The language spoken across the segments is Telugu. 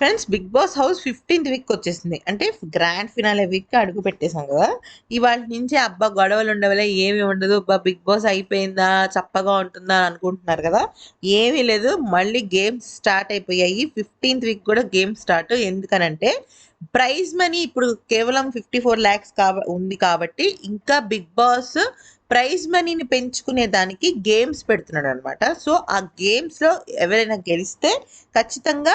Friends big boss house fifteenth week వచ్చేసింది. అంటే గ్రాండ్ ఫినాలే వీక్ అడుగు పెట్టేశాం కదా. ఇవాళ నుంచి అబ్బా గొడవలు ఉండవలే ఏమి ఉండదు. అబ్బా బిగ్ బాస్ అయిపోయిందా చప్పగా ఉంటుందా అని అనుకుంటున్నారు కదా. ఏమీ లేదు. మళ్ళీ గేమ్స్ స్టార్ట్ అయిపోయాయి. ఫిఫ్టీన్త్ వీక్ కూడా గేమ్ స్టార్ట్. ఎందుకనంటే ప్రైజ్ మనీ ఇప్పుడు కేవలం ఫిఫ్టీ ఫోర్ ల్యాక్స్ కాబ ఉంది కాబట్టి ఇంకా బిగ్ బాస్ ప్రైజ్ మనీని పెంచుకునే దానికి గేమ్స్ పెడుతున్నాడు అనమాట సో ఆ గేమ్స్లో ఎవరైనా గెలిస్తే ఖచ్చితంగా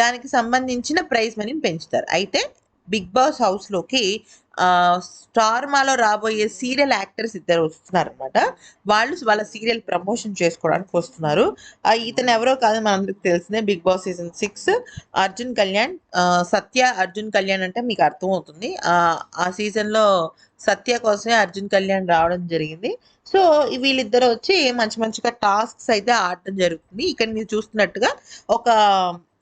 దానికి సంబంధించిన ప్రైజ్ మనీని పెంచుతారు. అయితే బిగ్ బాస్ హౌస్లోకి స్టార్ మాలో రాబోయే సీరియల్ యాక్టర్స్ ఇద్దరు వస్తున్నారు అనమాట వాళ్ళు వాళ్ళ సీరియల్ ప్రమోషన్ చేసుకోవడానికి వస్తున్నారు. ఇతను ఎవరో కాదు మనందరికి తెలిసిందే big boss season six. Arjun Kalyan Satya Arjun Kalyan అంటే మీకు అర్థమవుతుంది. ఆ ఆ సీజన్లో సత్య కోసమే అర్జున్ కళ్యాణ్ రావడం జరిగింది. సో వీళ్ళిద్దరు వచ్చి మంచి మంచిగా టాస్క్స్ అయితే ఆడటం జరుగుతుంది. ఇక్కడ మీరు చూస్తున్నట్టుగా ఒక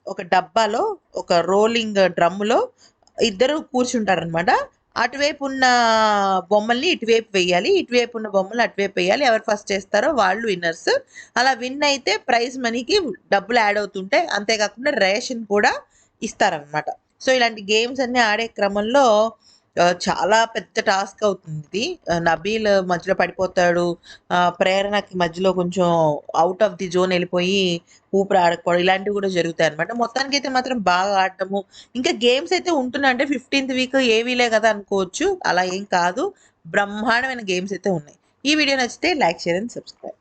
ఒక డబ్బాలో ఒక రోలింగ్ డ్రమ్ములో ఇద్దరు కూర్చుంటారనమాట అటువైపు ఉన్న బొమ్మల్ని ఇటువైపు వేయాలి ఇటువైపు ఉన్న బొమ్మలు అటువైపు వేయాలి ఎవరు ఫస్ట్ చేస్తారో వాళ్ళు విన్నర్స్ అలా విన్ అయితే ప్రైజ్ మనీకి డబ్బులు యాడ్ అవుతుంటాయి అంతేకాకుండా రేషన్ కూడా ఇస్తారనమాట సో ఇలాంటి గేమ్స్ అన్నీ ఆడే క్రమంలో చాలా పెద్ద టాస్క్ అవుతుంది ఇది. నబీల్ మధ్యలో పడిపోతాడు. ఆ, ప్రేరణకి మధ్యలో కొంచెం అవుట్ ఆఫ్ ది జోన్ వెళ్ళిపోయి ఊపిరి ఆడకపోవడం ఇలాంటివి కూడా జరుగుతాయి అనమాట మొత్తానికి అయితే మాత్రం బాగా ఆడటము. ఇంకా గేమ్స్ అయితే ఉంటున్నాయి. అంటే ఫిఫ్టీన్త్ వీక్ ఏవీలే కదా అనుకోవచ్చు. అలా ఏం కాదు. బ్రహ్మాండమైన గేమ్స్ అయితే ఉన్నాయి. ఈ వీడియో నచ్చితే లైక్ షేర్ అండ్ సబ్స్క్రైబ్